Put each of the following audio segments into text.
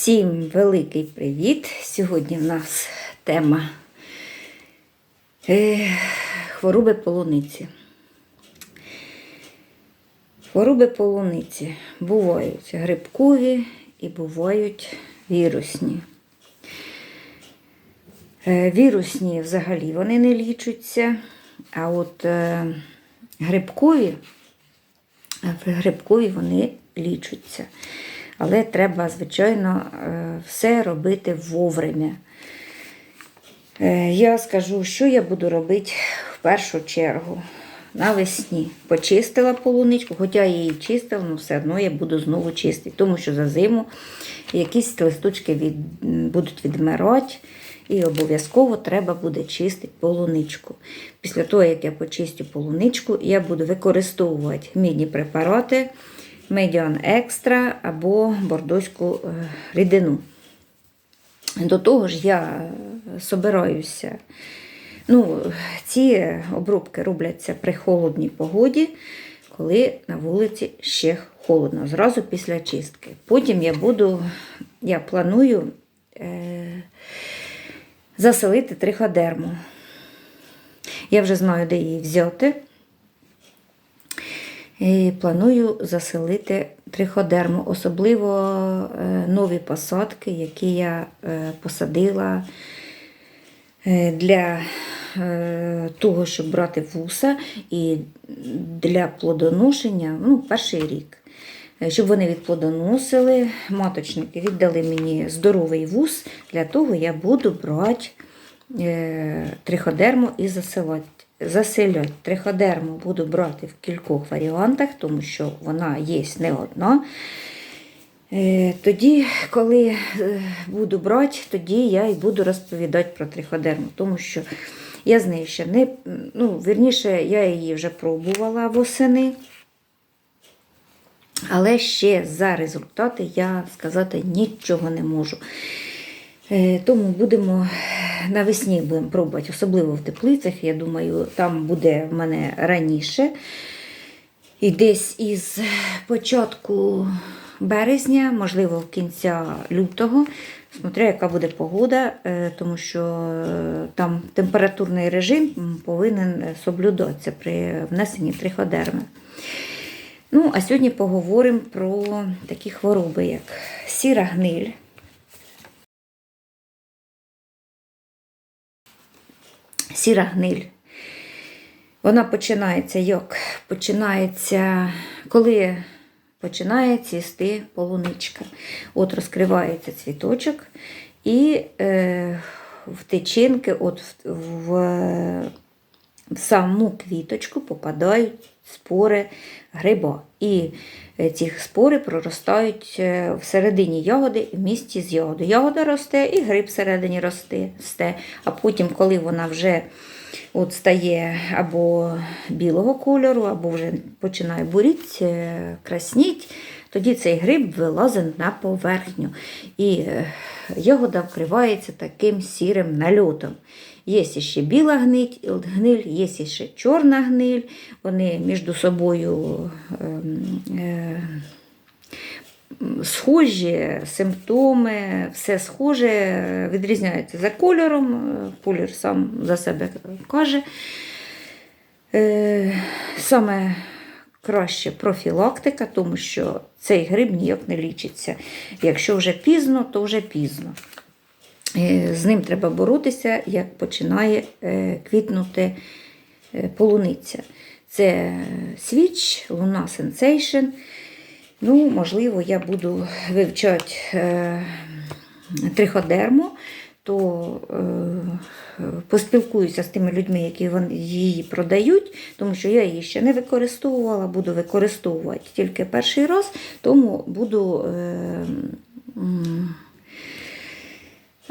Всім великий привіт! Сьогодні в нас тема е, хвороби полуниці. Хвороби полуниці бувають грибкові і бувають вірусні. Е, Вірусні взагалі вони не лічаться, а от е, грибкові, грибкові вони лічаться. Але треба, звичайно, е, все робити вовремя. Е, Я скажу, що я буду робити в першу чергу. Навесні почистила полуничку, хоча я її чистила, але все одно я буду знову чистити, тому що за зиму якісь листочки від, будуть відмирати. І обов'язково треба буде чистити полуничку. Після того, як я почистю полуничку, я буду використовувати мідні препарати, медіан екстра або бордоську е, рідину. До того ж, я собираюся. Ну, ці обробки робляться при холодній погоді, коли на вулиці ще холодно, зразу після чистки. Потім я буду, я планую е, заселити триходерму. Я вже знаю, де її взяти. І планую заселити триходерму, особливо е, нові посадки, які я е, посадила е, для того, щоб брати вуса і для плодоношення ну, перший рік. Щоб вони відплодоносили, маточники віддали мені здоровий вус, для того я буду брати триходерму і заселати. Заселять триходерму буду брати в кількох варіантах, тому що вона є не одна. Е, Тоді, коли е, буду брати, тоді я і буду розповідати про триходерму, тому що я з нею ще не, ну, вірніше, я її вже пробувала восени. Але ще за результати я сказати нічого не можу. Е, Тому будемо навесні будемо пробувати, особливо в теплицях. Я думаю, там буде в мене раніше. І десь із початку березня, можливо, в кінця лютого, смотря, яка буде погода, е, тому що е, там температурний режим повинен соблюдатися при внесенні триходерми. Ну, а сьогодні поговоримо про такі хвороби, як сіра гниль. Сіра гниль. Вона починається як? Починається, коли починає цвісти полуничка. От розкривається цвіточок, і е, в тичинки, от в, в, в саму квіточку попадають спори гриба. І е, ці спори проростають е, всередині ягоди в місті з ягодою. Ягода росте і гриб всередині росте. А потім, коли вона вже от стає або білого кольору, або вже починає буріти, красніть, тоді цей гриб вилазить на поверхню. І е, ягода вкривається таким сірим нальотом. Є ще біла гниль, є ще чорна гниль. Вони між собою ем, е, схожі, симптоми, все схоже, відрізняються за кольором. Колір сам за себе каже. Е, Саме краще профілактика, тому що цей гриб ніяк не лічиться. Якщо вже пізно, то вже пізно. Е, З ним треба боротися, як починає е, квітнути е, полуниця. Це свіч, луна сенсейшн. Ну, можливо, я буду вивчати триходерму, то поспілкуюся з тими людьми, які її продають, тому що я її ще не використовувала, буду використовувати тільки перший раз, тому буду.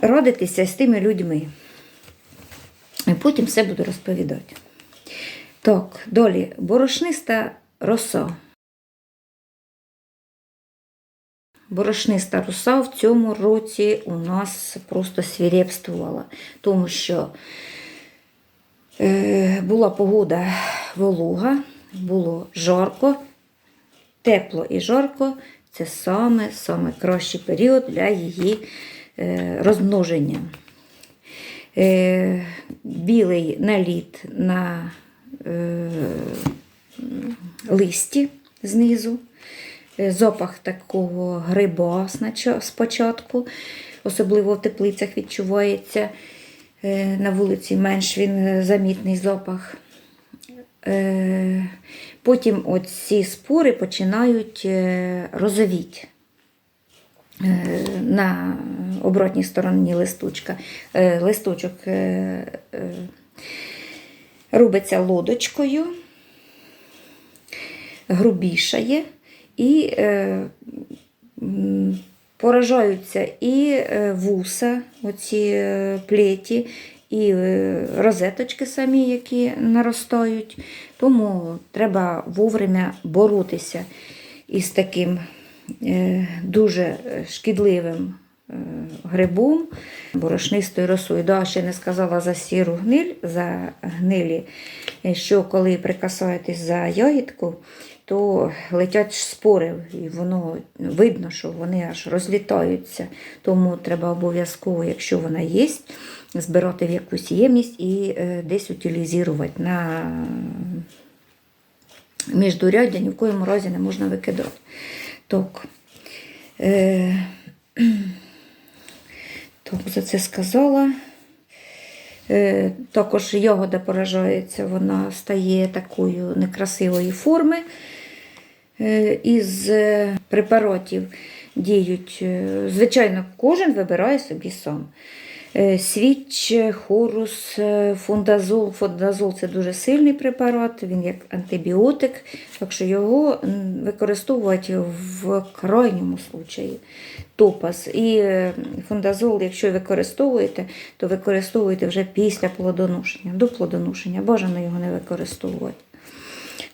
М, радитися з тими людьми. І потім все буду розповідати. Так, далі борошниста роса. Борошниста роса в цьому році у нас просто свірепствувала, тому що е, була погода волога, було жарко, тепло і жарко, це саме, саме кращий період для її розмноження. Е, білий наліт на е, листі знизу, Е, запах такого гриба спочатку, особливо в теплицях відчувається. Е, На вулиці менш він е, замітний запах. Е, Потім ці спори починають е, розовіти е, на оборотній стороні листочка. Е, Листочок е, е, робиться лодочкою, грубішає і е, поражаються і е, вуса, оці е, плеті, і е, розеточки самі, які наростають. Тому треба вовремя боротися із таким е, дуже шкідливим е, грибом, борошнистою росою. Да, ще не сказала за сіру гниль, за гнилі, е, що коли прикасаєтесь за ягідку, то летять спори, і воно видно, що вони аж розлітаються. Тому треба обов'язково, якщо вона є, збирати в якусь ємність і е, десь утилізувати на міждуряддя, ні в коєму разі не можна викидати. Так. Е, так, за це сказала. Е, Також ягода поражається, вона стає такою некрасивої форми. Е, Із е, препаратів діють, е, звичайно, кожен вибирає собі сам. Е, Свіч, хорус, е, фундазол. Фундазол це дуже сильний препарат, він як антибіотик, так що його м, використовують в крайньому случаї. Топаз. І е, фундазол, якщо використовуєте, то використовуєте вже після плодоношення. До плодоношення бажано його не використовувати.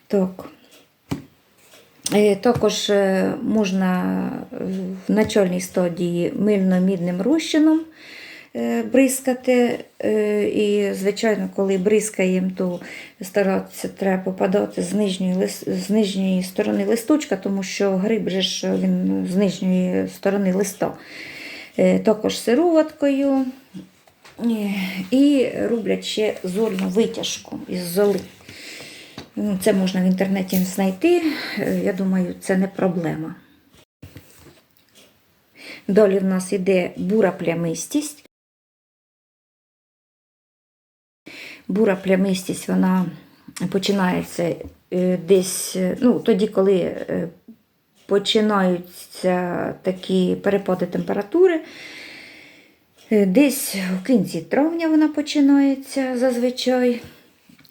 Так. Е, Також е, можна е, в начальній стадії мильно-мідним розчином е, бризкати. Е, І, звичайно, коли бризкаємо, то старатися треба попадати з нижньої, з нижньої сторони листочка, тому що гриб же ж він з нижньої сторони листа. Е, Також сироваткою. Е, І роблять ще зольну витяжку із золи. Ну, Це можна в інтернеті знайти. Е, Я думаю, це не проблема. Далі в нас йде бура плямистість. Бура плямистість вона починається е, десь, е, ну, тоді, коли е, починаються такі перепади температури. Десь в кінці травня вона починається зазвичай,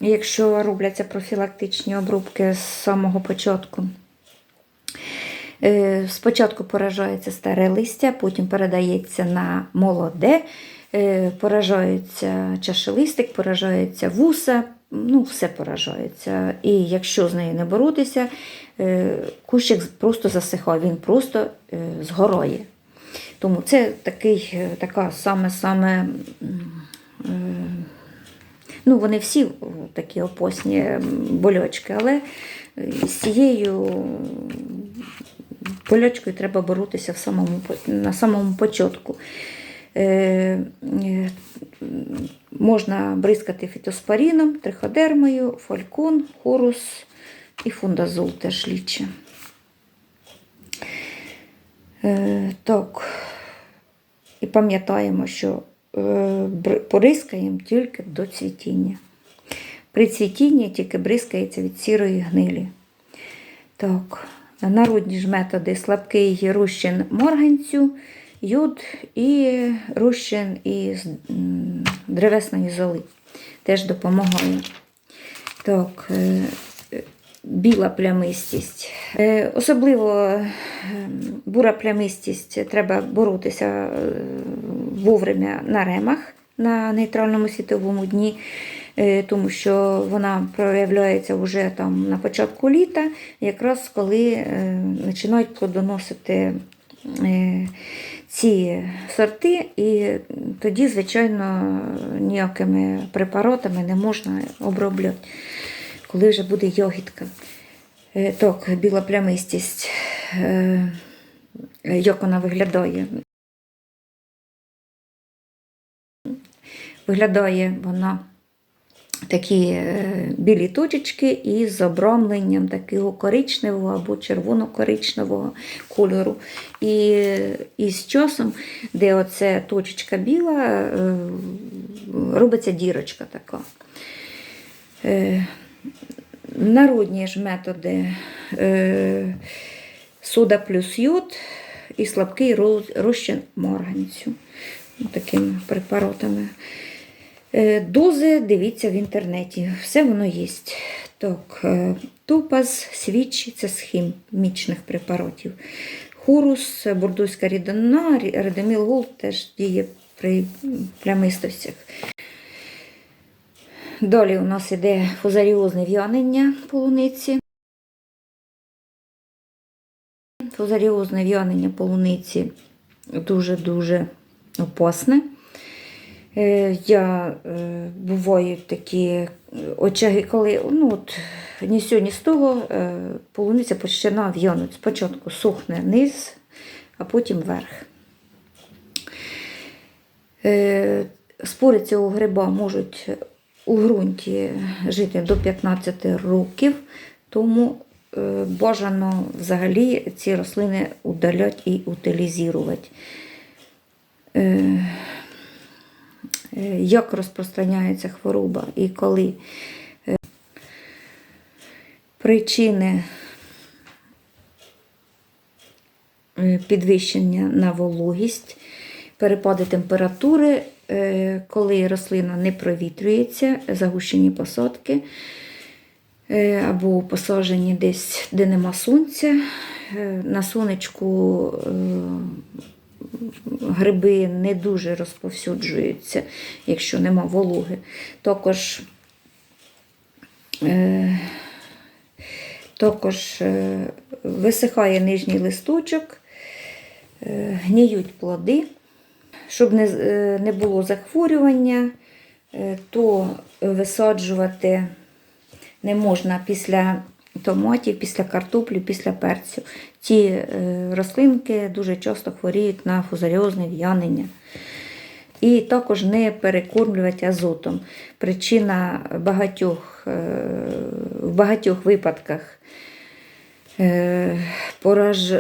якщо робляться профілактичні обрубки з самого початку. Спочатку поражається старе листя, потім передається на молоде, поражається чашелистик, поражається вуса, ну, все поражається. І якщо з нею не боротися, е, кущик просто засихає, він просто е, згорає. Тому це такий, е, така саме-саме. е, Ну, вони всі е, такі опосні болячки, але е, з цією болячкою треба боротися в самому, на самому початку. Е, е, можна бризкати фітоспоріном, триходермою, фалькон, хорус і фундазол теж ліче. Так. І пам'ятаємо, що е, порискаємо тільки до цвітіння. При цвітінні тільки бризкається від сірої гнилі. Так, народні ж методи слабкий розчин морганцю, йод і розчин із древесної золи. Теж допомагає. Так, е, е, біла плямистість. Е, Особливо е, бура плямистість треба боротися е, вовремя на ремах на нейтральному світовому дні, е, тому що вона проявляється вже там на початку літа, якраз коли е, починають плодоносити е, ці сорти, і тоді, звичайно, ніякими препаратами не можна обробляти, коли вже буде йогітка. Е, Так, біла плямистість. Е, як вона виглядає. Виглядає вона такі е, білі точечки із обрамленням такого коричневого або червоно-коричневого кольору. І, і з часом, де оце точечка біла, е, робиться дірочка така. Е, Народні ж методи сода плюс йод і слабкий розчин марганцю. Такими препаратами. Е, Дози дивіться в інтернеті, все воно є. Так, е, топаз, свічі це з хімічних препаратів. Хорус, бордоська рідина, рі- редоміл голд теж діє при плямистостях. Далі у нас іде фузаріозне в'янення полуниці. Фузаріозне в'янення полуниці дуже-дуже опасне. Е, Я е, бувають такі е, очаги, коли ну, от, ні з цього, ні з того полуниця починає в'янути. Спочатку сухне низ, а потім верх. Спори цього гриба можуть у ґрунті жити до 15 років, тому бажано взагалі ці рослини удаляти і утилізувати. Е, Як розпространяється хвороба і коли Е, причини е, підвищення на вологість, перепади температури, коли рослина не провітрюється, загущені посадки або посаджені десь, де нема сонця. На сонечку гриби не дуже розповсюджуються, якщо нема вологи. Також Е, Також е, висихає нижній листочок, е, гніють плоди. Щоб не, було захворювання, то висаджувати не можна після томатів, після картоплі, після перцю. Ці е, рослинки дуже часто хворіють на фузаріозне в'янення. І також не перекормлювати азотом. Причина багатьох, е, в багатьох випадках е, пораж,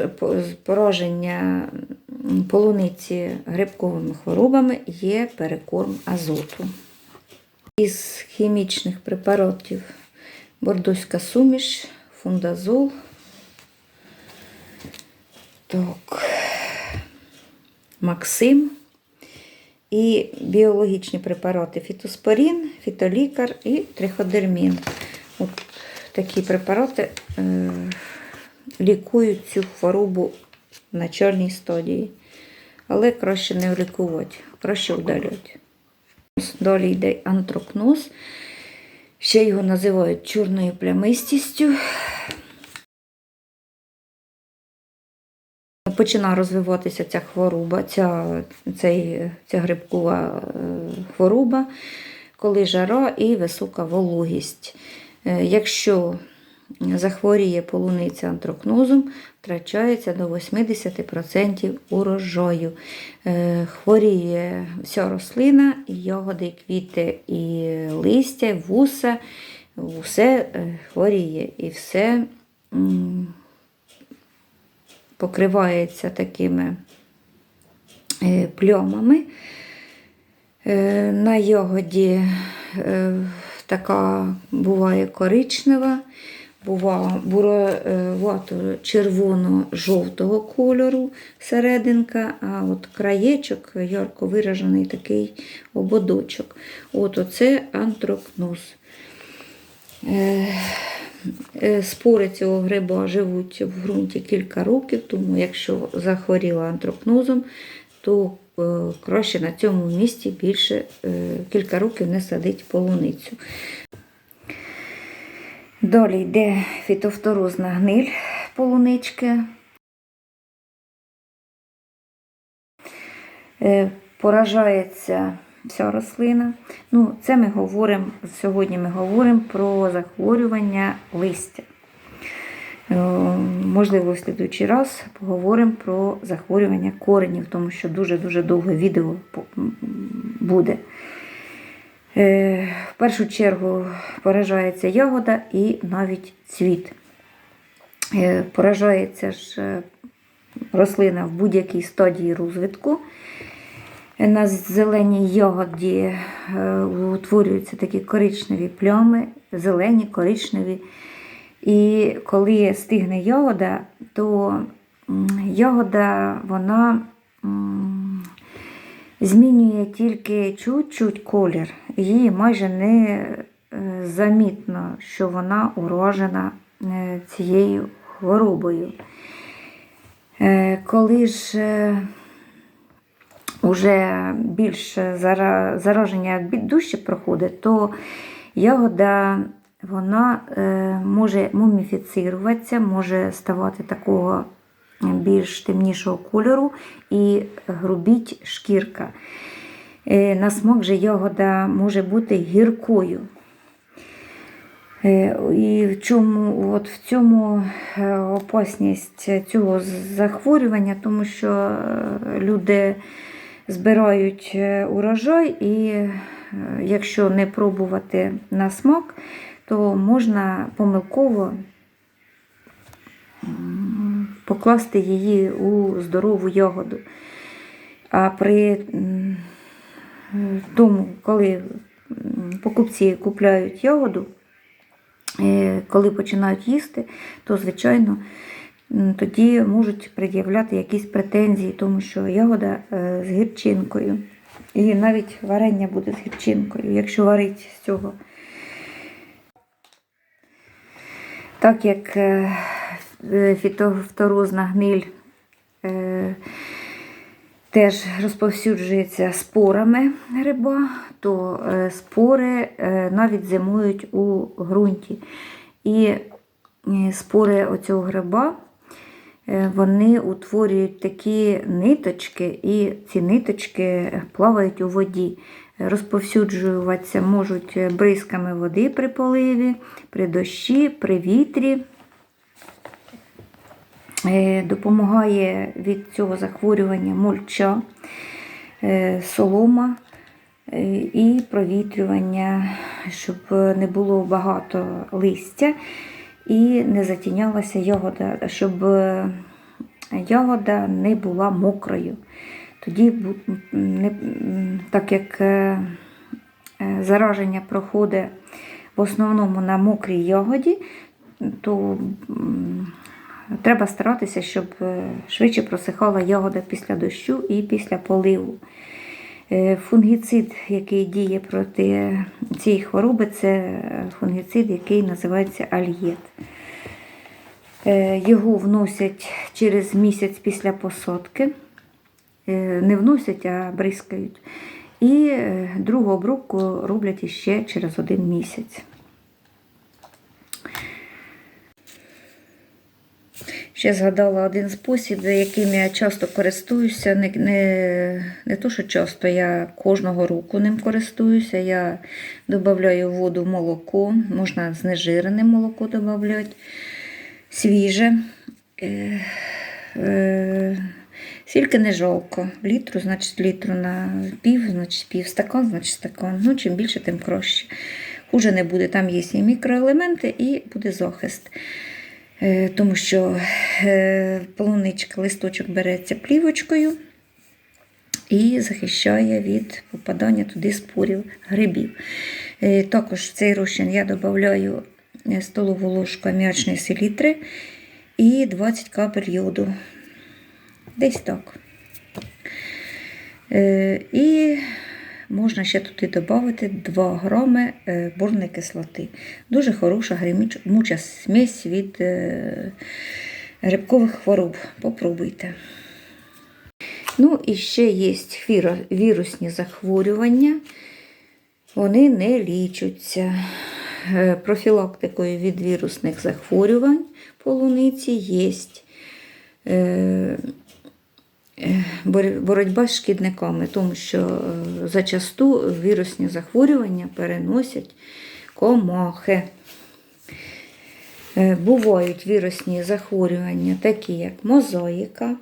пораження полуниці грибковими хворобами є перекорм азоту. Із хімічних препаратів бордоська суміш, фундазол. Так. Максим і біологічні препарати фітоспорін, фітолікар і триходермін. От такі препарати е, лікують цю хворобу в начальній стадії. Але краще не лікувати, краще вдалювати. Далі йде антрокноз. Ще його називають чорною плямистістю. Починає розвиватися ця хвороба, ця, цей, ця грибкова е, хвороба, коли жара і висока вологість. Е, Якщо захворіє полуниця антрокнозом, втрачається до 80% урожаю. Е, Хворіє вся рослина, ягоди, квіти, і листя, вуса, все е, хворіє і все. покривається такими е, пльомами. На ягоді е, така буває коричнева, буровато червоно-жовтого кольору серединка, а от краєчок ярко виражений такий ободочок. От оце антрокноз. Е, Е, Спори цього гриба живуть в ґрунті кілька років, тому якщо захворіла антрокнозом, то е, краще на цьому місці більше е, кілька років не садить полуницю. Далі йде фітофторозна гниль полунички. Е, Поражається вся рослина. Ну, це ми говоримо, сьогодні ми говоримо про захворювання листя. Е, Можливо, в слідуючий раз поговоримо про захворювання коренів, тому що дуже-дуже довге відео буде. Е, В першу чергу поражається ягода і навіть цвіт. Е, Поражається ж е, рослина в будь-якій стадії розвитку. На зеленій ягоді утворюються такі коричневі плями, зелені, коричневі. І коли стигне ягода, то ягода вона змінює тільки чуть-чуть колір. Їй майже не е, замітно, що вона уражена е, цією хворобою. Е, Коли ж е, уже більш зараження дужче проходить, то ягода вона може муміфіцируватися, може ставати такого більш темнішого кольору і грубіть шкірка. Е, На смак же ягода може бути гіркою. Е, І в чому, от в цьому е, опасність цього захворювання, тому що люди збирають урожай, і якщо не пробувати на смак, то можна помилково покласти її у здорову ягоду. А при тому, коли покупці купляють ягоду, е, коли починають їсти, то, звичайно, тоді можуть пред'являти якісь претензії, тому що ягода е, з гірчинкою. І навіть варення буде з гірчинкою, якщо варить з цього. Так як е, фітофторозна гниль е, теж розповсюджується спорами гриба, то е, спори е, навіть зимують у ґрунті. І е, спори оцього гриба е, вони утворюють такі ниточки, і ці ниточки плавають у воді. Розповсюджуватися можуть бризками води при поливі, при дощі, при вітрі. Е, Допомагає від цього захворювання мульча, е, солома е, і провітрювання, щоб не було багато листя і не затінялася ягода, щоб ягода не була мокрою. Тоді, так як зараження проходить в основному на мокрій ягоді, то треба старатися, щоб е, швидше просихала ягода після дощу і після поливу. Е, Фунгіцид, який діє проти цієї хвороби, це фунгіцид, який називається альєт. Е, Його вносять через місяць після посадки. Не вносять, а бризкають. І другу обробку роблять іще через один місяць. Ще згадала один спосіб, яким я часто користуюся. Не, не, не то, що часто, я кожного року ним користуюся. Я додаю в воду молоко, можна знежирене молоко додати, свіже. Е, е, Сільки не жалко. Літру, значить, літру на пів, значить пів стакан, значить стакан. Ну, чим більше, тим краще. Хуже не буде. Там є і мікроелементи, і буде захист. Е, Тому що е, полуничка, листочок береться плівочкою і захищає від попадання туди спорів грибів. Е, Також в цей розчин я додаю столову ложку аміачної селітри і 20 капель йоду. Десь так. І можна ще туди додати 2 грами е, борної кислоти. Дуже хороша гримуча смесь від е, грибкових хвороб. Попробуйте. Ну, і ще є вірусні захворювання. Вони не лічуться. Е, Профілактикою від вірусних захворювань полуниці є е, е, боротьба з шкідниками, тому що е, зачасту вірусні захворювання переносять комахи. Е, Бувають вірусні захворювання, такі як мозоїка,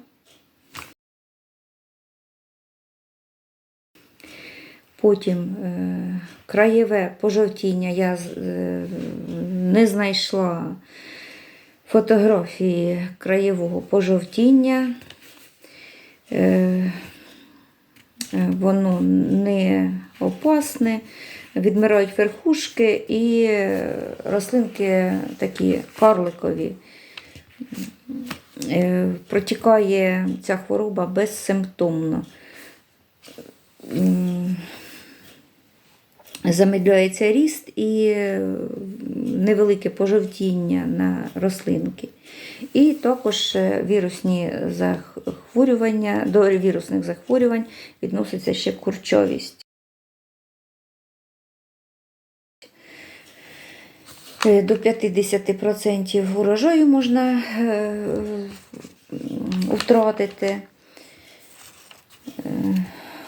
потім е, краєве пожовтіння. Я е, не знайшла фотографії краєвого пожовтіння. Е, е, Воно не опасне, відмирають верхушки і рослинки такі карликові. Е, Протікає ця хвороба безсимптомно. Замедляється ріст і е, невелике пожовтіння на рослинки. І також е, вірусні захворювання, до вірусних захворювань відноситься ще курчовість. Е, До 50% урожаю можна втратити.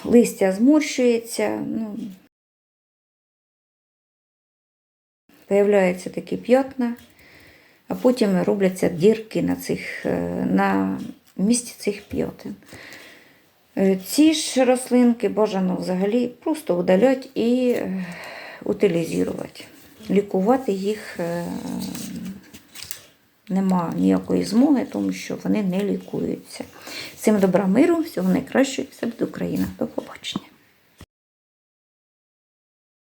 Листя зморщується. Ну, Появляються такі п'ятна, а потім робляться дірки на, цих, е, на місці цих п'ятин. Е, Ці ж рослинки бажано взагалі просто удаляти і е, утилізувати. Лікувати їх нема ніякої змоги, тому що вони не лікуються. Всім добра миру, всього найкращого, все буде Україна. До побачення.